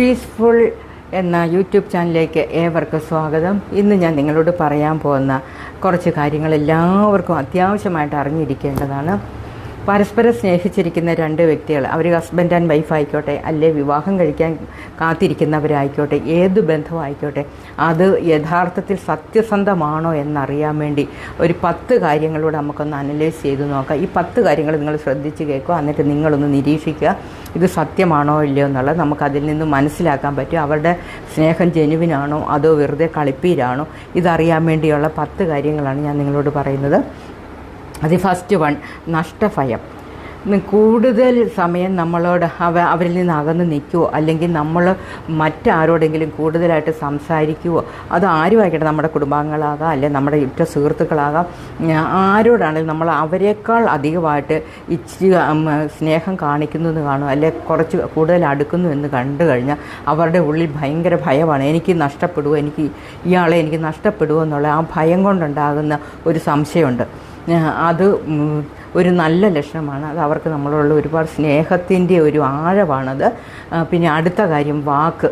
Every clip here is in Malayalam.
പീസ്ഫുൾ എന്ന യൂട്യൂബ് ചാനലിലേക്ക് ഏവർക്കും സ്വാഗതം. ഇന്ന് ഞാൻ നിങ്ങളോട് പറയാൻ പോകുന്ന കുറച്ച് കാര്യങ്ങൾ എല്ലാവർക്കും അത്യാവശ്യമായിട്ട് അറിഞ്ഞിരിക്കേണ്ടതാണ്. പരസ്പരം സ്നേഹിച്ചിരിക്കുന്ന രണ്ട് വ്യക്തികൾ അവർ ഹസ്ബൻഡ് ആൻഡ് വൈഫ് ആയിക്കോട്ടെ അല്ലെ വിവാഹം കഴിക്കാൻ കാത്തിരിക്കുന്നവരായിക്കോട്ടെ ഏത് ബന്ധമായിക്കോട്ടെ അത് യഥാർത്ഥത്തിൽ സത്യസന്ധമാണോ എന്നറിയാൻ വേണ്ടി ഒരു പത്ത് കാര്യങ്ങളൂടെ നമുക്കൊന്ന് അനലൈസ് ചെയ്ത് നോക്കാം. ഈ പത്ത് കാര്യങ്ങൾ നിങ്ങൾ ശ്രദ്ധിച്ച് കേൾക്കുക എന്നിട്ട് നിങ്ങളൊന്ന് നിരീക്ഷിക്കുക ഇത് സത്യമാണോ ഇല്ലയോ എന്നുള്ളത് നമുക്കതിൽ നിന്ന് മനസ്സിലാക്കാൻ പറ്റും. അവരുടെ സ്നേഹം ജെനുവിനാണോ അതോ വെറുതെ കളിപ്പീരാണോ ഇതറിയാൻ വേണ്ടിയുള്ള പത്ത് കാര്യങ്ങളാണ് ഞാൻ നിങ്ങളോട് പറയുന്നത്. അത് ഫസ്റ്റ് വൺ നഷ്ടഭയം. കൂടുതൽ സമയം നമ്മളോട് അവ അവരിൽ നിന്ന് അകന്ന് നിൽക്കുവോ അല്ലെങ്കിൽ നമ്മൾ മറ്റാരോടെങ്കിലും കൂടുതലായിട്ട് സംസാരിക്കുവോ അത് ആരുമായിക്കട്ടെ നമ്മുടെ കുടുംബാംഗങ്ങളാകാം അല്ലെങ്കിൽ നമ്മുടെ ഇഷ്ട സുഹൃത്തുക്കളാകാം ആരോടാണെങ്കിലും നമ്മൾ അവരെക്കാൾ അധികമായിട്ട് ഇച്ചിരി സ്നേഹം കാണിക്കുന്നു എന്ന് കാണും അല്ലെങ്കിൽ കുറച്ച് കൂടുതൽ അടുക്കുന്നു എന്ന് കണ്ടു കഴിഞ്ഞാൽ അവരുടെ ഉള്ളിൽ ഭയങ്കര ഭയമാണ്. എനിക്ക് നഷ്ടപ്പെടുമോ എനിക്ക് ഇയാളെ എനിക്ക് നഷ്ടപ്പെടുമോ എന്നുള്ള ആ ഭയം കൊണ്ടുണ്ടാകുന്ന ഒരു സംശയമുണ്ട്. അത് ഒരു നല്ല ലക്ഷണമാണ്. അത് അവർക്ക് നമ്മളോടുള്ള ഒരുപാട് സ്നേഹത്തിന്റെ ഒരു ആഴമാണത്. പിന്നെ അടുത്ത കാര്യം വാക്ക്.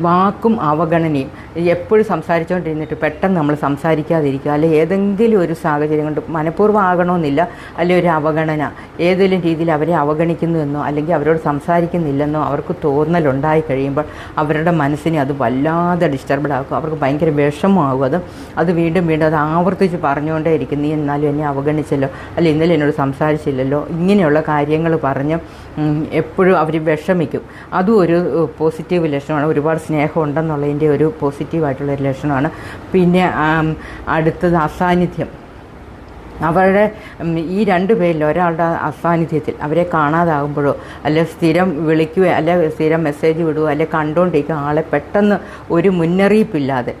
വാക്കും അവഗണനയും എപ്പോഴും സംസാരിച്ചുകൊണ്ടിരുന്നിട്ട് പെട്ടെന്ന് നമ്മൾ സംസാരിക്കാതിരിക്കുക അല്ലെങ്കിൽ ഏതെങ്കിലും ഒരു സാഹചര്യം കൊണ്ട് മനഃപൂർവം ആകണമെന്നില്ല അല്ലെ ഒരു അവഗണന ഏതെങ്കിലും രീതിയിൽ അവരെ അവഗണിക്കുന്നു എന്നോ അല്ലെങ്കിൽ അവരോട് സംസാരിക്കുന്നില്ലെന്നോ അവർക്ക് തോന്നലുണ്ടായി കഴിയുമ്പോൾ അവരുടെ മനസ്സിനെ അത് വല്ലാതെ ഡിസ്റ്റർബ്ഡ് ആക്കും അവർക്ക് ഭയങ്കര വിഷമമാകും അത്. അത് വീണ്ടും വീണ്ടും അത് ആവർത്തിച്ച് പറഞ്ഞുകൊണ്ടേ ഇരിക്കും നീ എന്നാലും എന്നെ അവഗണിച്ചല്ലോ അല്ലെ ഇന്നലെ എന്നോട് സംസാരിച്ചില്ലല്ലോ ഇങ്ങനെയുള്ള കാര്യങ്ങൾ പറഞ്ഞ് എപ്പോഴും അവർ വിഷമിക്കും. അതും ഒരു പോസിറ്റീവ് ലക്ഷണമാണ്. ഒരുപാട് സ്നേഹം ഉണ്ടെന്നുള്ളതിന്റെ ഒരു പോസിറ്റീവായിട്ടുള്ള ഒരു ലക്ഷണമാണ്. പിന്നെ അടുത്തത് അസാന്നിധ്യം. അവരുടെ ഈ രണ്ട് പേരിൽ ഒരാളുടെ അസാന്നിധ്യത്തിൽ അവരെ കാണാതാകുമ്പോഴോ അല്ലെ സ്ഥിരം വിളിക്കുകയോ അല്ലെ സ്ഥിരം മെസ്സേജ് വിടുകയോ അല്ലെ കണ്ടുകൊണ്ടിരിക്കുക ആളെ പെട്ടെന്ന് ഒരു മുന്നറിയിപ്പില്ലാതെ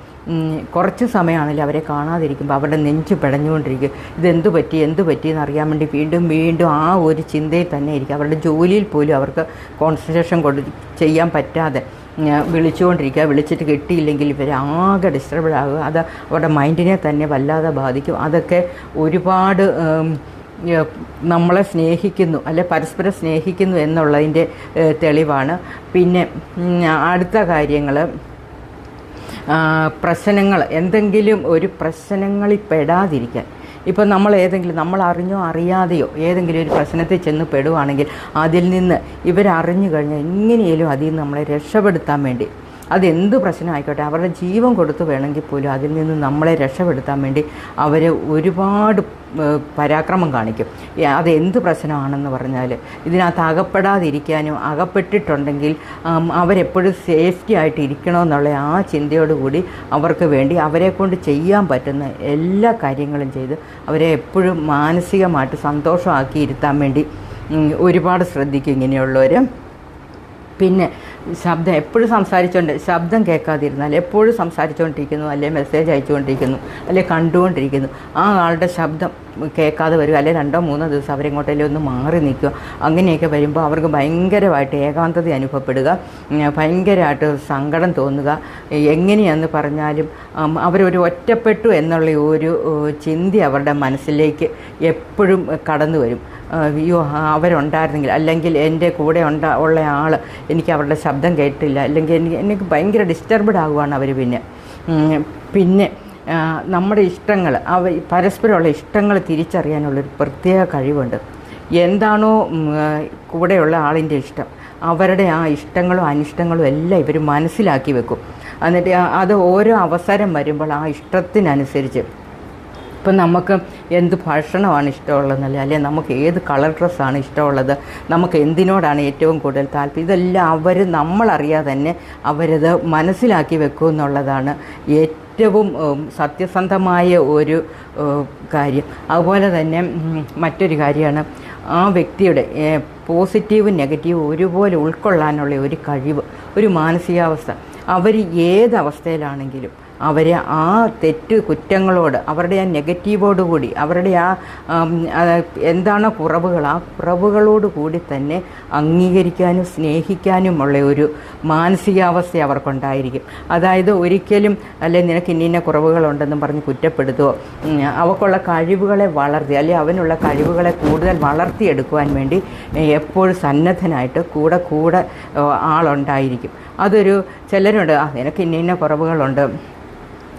കുറച്ച് സമയമാണെങ്കിലും അവരെ കാണാതിരിക്കുമ്പോൾ അവരുടെ നെഞ്ച് പിടഞ്ഞുകൊണ്ടിരിക്കും. ഇതെന്ത് പറ്റി എന്ത് പറ്റി എന്നറിയാൻ വേണ്ടി വീണ്ടും വീണ്ടും ആ ഒരു ചിന്തയിൽ തന്നെ ഇരിക്കും. അവരുടെ ജോലിയിൽ പോലും അവർക്ക് കോൺസെൻട്രേഷൻ കൊടു ചെയ്യാൻ പറ്റാതെ വിളിച്ചുകൊണ്ടിരിക്കുക. വിളിച്ചിട്ട് കിട്ടിയില്ലെങ്കിൽ ഇവർ ആകെ ഡിസ്റ്റർബ് ആകുക അത് അവരുടെ മൈൻഡിനെ തന്നെ വല്ലാതെ ബാധിക്കും. അതൊക്കെ ഒരുപാട് നമ്മളെ സ്നേഹിക്കുന്നു അല്ലെ പരസ്പരം സ്നേഹിക്കുന്നു എന്നുള്ളതിന്റെ തെളിവാണ്. പിന്നെ അടുത്ത കാര്യങ്ങൾ പ്രശ്നങ്ങൾ എന്തെങ്കിലും ഒരു പ്രശ്നങ്ങളിൽ പെടാതിരിക്കാൻ. ഇപ്പോൾ നമ്മൾ ഏതെങ്കിലും നമ്മൾ അറിഞ്ഞോ അറിയാതെയോ ഏതെങ്കിലും ഒരു പ്രശ്നത്തിൽ ചെന്ന് പെടുവാണെങ്കിൽ അതിൽ നിന്ന് ഇവരറിഞ്ഞു കഴിഞ്ഞാൽ എങ്ങനെയും അതിൽ നിന്ന് നമ്മളെ രക്ഷപ്പെടുത്താൻ വേണ്ടി അതെന്ത് പ്രശ്നമായിക്കോട്ടെ അവരുടെ ജീവൻ കൊടുത്ത് വേണമെങ്കിൽ പോലും അതിൽ നിന്ന് നമ്മളെ രക്ഷപ്പെടുത്താൻ വേണ്ടി അവർ ഒരുപാട് പരാക്രമം കാണിക്കും. അതെന്ത് പ്രശ്നമാണെന്ന് പറഞ്ഞാൽ ഇതിനകത്ത് അകപ്പെടാതിരിക്കാനും അകപ്പെട്ടിട്ടുണ്ടെങ്കിൽ അവരെപ്പോഴും സേഫ്റ്റി ആയിട്ട് ഇരിക്കണമെന്നുള്ള ആ ചിന്തയോടുകൂടി അവർക്ക് വേണ്ടി അവരെ കൊണ്ട് ചെയ്യാൻ പറ്റുന്ന എല്ലാ കാര്യങ്ങളും ചെയ്ത് അവരെ എപ്പോഴും മാനസികമായിട്ട് സന്തോഷമാക്കി ഇരുത്താൻ വേണ്ടി ഒരുപാട് ശ്രദ്ധിക്കും ഇങ്ങനെയുള്ളവർ പിന്നെ ശബ്ദം എപ്പോഴും സംസാരിച്ചുകൊണ്ട് ശബ്ദം കേൾക്കാതിരുന്നാൽ എപ്പോഴും സംസാരിച്ചുകൊണ്ടിരിക്കുന്നു അല്ലെങ്കിൽ മെസ്സേജ് അയച്ചുകൊണ്ടിരിക്കുന്നു അല്ലെങ്കിൽ കണ്ടുകൊണ്ടിരിക്കുന്നു. ആ ആളുടെ ശബ്ദം കേൾക്കാതെ വരും അല്ലെങ്കിൽ രണ്ടോ മൂന്നോ ദിവസം അവരെങ്ങോട്ടെങ്കിലും ഒന്ന് മാറി നിൽക്കുക. അങ്ങനെയൊക്കെ വരുമ്പോൾ അവർക്ക് ഭയങ്കരമായിട്ട് ഏകാന്തത അനുഭവപ്പെടുക ഭയങ്കരമായിട്ട് സങ്കടം തോന്നുക. എങ്ങനെയാന്ന് പറഞ്ഞാലും അവരൊരു ഒറ്റപ്പെട്ടു എന്നുള്ള ഒരു ചിന്ത അവരുടെ മനസ്സിലേക്ക് എപ്പോഴും കടന്നു വരും അയ്യോ അവരുണ്ടായിരുന്നെങ്കിൽ അല്ലെങ്കിൽ എന്റെ കൂടെ ഉണ്ട ഉള്ള ആൾ എനിക്ക് അവരുടെ ശബ്ദം കേട്ടില്ല അല്ലെങ്കിൽ എനിക്ക് എനിക്ക് ഭയങ്കര ഡിസ്റ്റർബ്ഡ് ആകുവാണ് അവർ പിന്നെ. പിന്നെ നമ്മുടെ ഇഷ്ടങ്ങൾ അവ പരസ്പരമുള്ള ഇഷ്ടങ്ങൾ തിരിച്ചറിയാനുള്ളൊരു പ്രത്യേക കഴിവുണ്ട്. എന്താണോ കൂടെയുള്ള ആളിന്റെ ഇഷ്ടം. അവരുടെ ആ ഇഷ്ടങ്ങളും അനിഷ്ടങ്ങളും എല്ലാം ഇവർ മനസ്സിലാക്കി വെക്കും. എന്നിട്ട് അത് ഓരോ അവസരം വരുമ്പോൾ ആ ഇഷ്ടത്തിനനുസരിച്ച് ഇപ്പം നമുക്ക് എന്ത് ഭക്ഷണമാണ് ഇഷ്ടമുള്ളതെന്നല്ല അല്ലെങ്കിൽ നമുക്ക് ഏത് കളർ ഡ്രസ്സാണ് ഇഷ്ടമുള്ളത്? നമുക്ക് എന്തിനോടാണ് ഏറ്റവും കൂടുതൽ താല്പര്യം? ഇതെല്ലാം അവർ നമ്മളറിയാതെ തന്നെ അവരത് മനസ്സിലാക്കി വെക്കും എന്നുള്ളതാണ് ഏറ്റവും സത്യസന്ധമായ ഒരു കാര്യം. അതുപോലെ തന്നെ മറ്റൊരു കാര്യമാണ് ആ വ്യക്തിയുടെ പോസിറ്റീവും നെഗറ്റീവും ഒരുപോലെ ഉൾക്കൊള്ളാനുള്ള ഒരു കഴിവ് ഒരു മാനസികാവസ്ഥ. അവർ ഏതവസ്ഥയിലാണെങ്കിലും അവരെ ആ തെറ്റ് കുറ്റങ്ങളോട് അവരുടെ ആ നെഗറ്റീവോട് കൂടി അവരുടെ ആ എന്താണ് കുറവുകൾ ആ കുറവുകളോട് കൂടി തന്നെ അംഗീകരിക്കാനും സ്നേഹിക്കാനുമുള്ള ഒരു മാനസികാവസ്ഥ അവർക്കുണ്ടായിരിക്കും. അതായത് ഒരിക്കലും അല്ലെ നിനക്ക് ഇന്ന കുറവുകളുണ്ടെന്നും പറഞ്ഞ് കുറ്റപ്പെടുത്തുകയോ അവക്കുള്ള കഴിവുകളെ വളർത്തി അല്ലെ അവനുള്ള കഴിവുകളെ കൂടുതൽ വളർത്തിയെടുക്കുവാൻ വേണ്ടി എപ്പോഴും സന്നദ്ധനായിട്ട് കൂടെ കൂടെ ആളുണ്ടായിരിക്കും. അതൊരു ചിലരുണ്ട് ആ നിനക്ക് ഇന്ന കുറവുകളുണ്ട്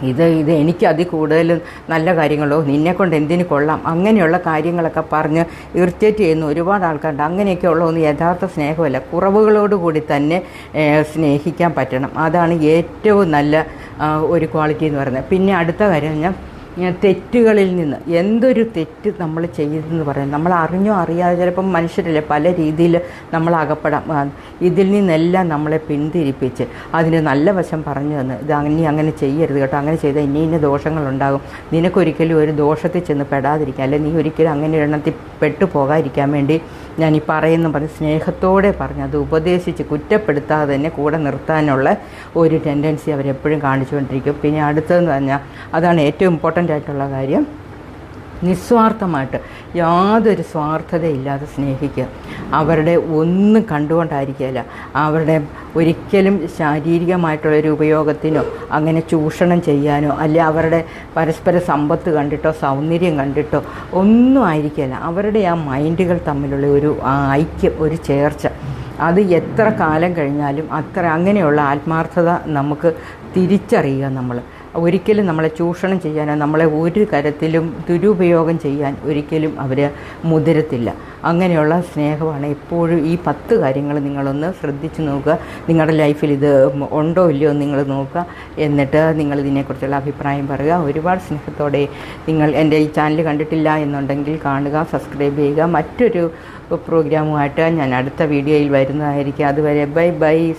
ഇത് ഇത് എനിക്ക് അതിൽ കൂടുതലും നല്ല കാര്യങ്ങളോ നിന്നെക്കൊണ്ട് എന്തിനു കൊള്ളാം? അങ്ങനെയുള്ള കാര്യങ്ങളൊക്കെ പറഞ്ഞ് ഇറിറ്റേറ്റ് ചെയ്യുന്ന ഒരുപാട് ആൾക്കാരുണ്ട്. അങ്ങനെയൊക്കെ ഉള്ള ഒന്ന് യഥാർത്ഥ സ്നേഹമല്ല. കുറവുകളോടുകൂടി തന്നെ സ്നേഹിക്കാൻ പറ്റണം. അതാണ് ഏറ്റവും നല്ല ഒരു ക്വാളിറ്റി എന്ന് പറയുന്നത്. പിന്നെ അടുത്ത കാര്യം ഞാൻ തെറ്റുകളിൽ നിന്ന് എന്തൊരു തെറ്റ് നമ്മൾ ചെയ്തെന്ന് പറയാം. നമ്മൾ അറിഞ്ഞോ അറിയാതെ ചിലപ്പം മനുഷ്യരല്ലേ പല രീതിയിൽ നമ്മൾ അകപ്പെടാം ഇതിൽ നിന്നെല്ലാം നമ്മളെ പിന്തിരിപ്പിച്ച് അതിന് നല്ല വശം പറഞ്ഞു തന്ന് ഇത് ഇനി അങ്ങനെ ചെയ്യരുത് കേട്ടോ അങ്ങനെ ചെയ്താൽ ഇനി ഇന്ന ദോഷങ്ങളുണ്ടാകും. നിനക്കൊരിക്കലും ഒരു ദോഷത്തിൽ ചെന്ന് പെടാതിരിക്കാം അല്ലെ നീ ഒരിക്കലും അങ്ങനെ എണ്ണത്തിൽ പെട്ടു പോകാതിരിക്കാൻ വേണ്ടി ഞാൻ ഈ പറയുന്ന പറഞ്ഞ് സ്നേഹത്തോടെ പറഞ്ഞ് അത് ഉപദേശിച്ച് കുറ്റപ്പെടുത്താതെ തന്നെ കൂടെ നിർത്താനുള്ള ഒരു ടെൻഡൻസി അവരെപ്പോഴും കാണിച്ചുകൊണ്ടിരിക്കും. പിന്നെ അടുത്തതെന്ന് പറഞ്ഞാൽ അതാണ് ഏറ്റവും ഇമ്പോർട്ടന്റ് ആയിട്ടുള്ള കാര്യം. നിസ്വാർത്ഥമായിട്ട് യാതൊരു സ്വാർത്ഥതയില്ലാതെ സ്നേഹിക്കുക. അവരുടെ ഒന്നും കണ്ടുകൊണ്ടായിരിക്കില്ല അവരുടെ ഒരിക്കലും ശാരീരികമായിട്ടുള്ളൊരു ഉപയോഗത്തിനോ അങ്ങനെ ചൂഷണം ചെയ്യാനോ അല്ലെ അവരുടെ പരസ്പര സമ്പത്ത് കണ്ടിട്ടോ സൗന്ദര്യം കണ്ടിട്ടോ ഒന്നും ആയിരിക്കില്ല അവരുടെ ആ മൈൻഡുകൾ തമ്മിലുള്ള ഒരു ഐക്യം ഒരു ചേർച്ച. അത് എത്ര കാലം കഴിഞ്ഞാലും അത്ര അങ്ങനെയുള്ള ആത്മാർത്ഥത നമുക്ക് തിരിച്ചറിയുക നമ്മൾ ഒരിക്കലും നമ്മളെ ചൂഷണം ചെയ്യാനോ നമ്മളെ ഒരു തരത്തിലും ദുരുപയോഗം ചെയ്യാൻ ഒരിക്കലും അവർ മുതിരത്തില്ല. അങ്ങനെയുള്ള സ്നേഹമാണ് എപ്പോഴും ഈ പത്ത് കാര്യങ്ങൾ നിങ്ങളൊന്ന് ശ്രദ്ധിച്ച് നോക്കുക. നിങ്ങളുടെ ലൈഫിൽ ഇത് ഉണ്ടോ ഇല്ലയോ നിങ്ങൾ നോക്കുക. എന്നിട്ട് നിങ്ങൾ ഇതിനെക്കുറിച്ചുള്ള അഭിപ്രായം പറയുക. ഒരുപാട് സ്നേഹത്തോടെ നിങ്ങൾ എന്റെ ഈ ചാനൽ കണ്ടിട്ടില്ല എന്നുണ്ടെങ്കിൽ കാണുക സബ്സ്ക്രൈബ് ചെയ്യുക. മറ്റൊരു പ്രോഗ്രാമുമായിട്ട് ഞാൻ അടുത്ത വീഡിയോയിൽ വരുന്നതായിരിക്കും. അതുവരെ ബൈ ബൈ.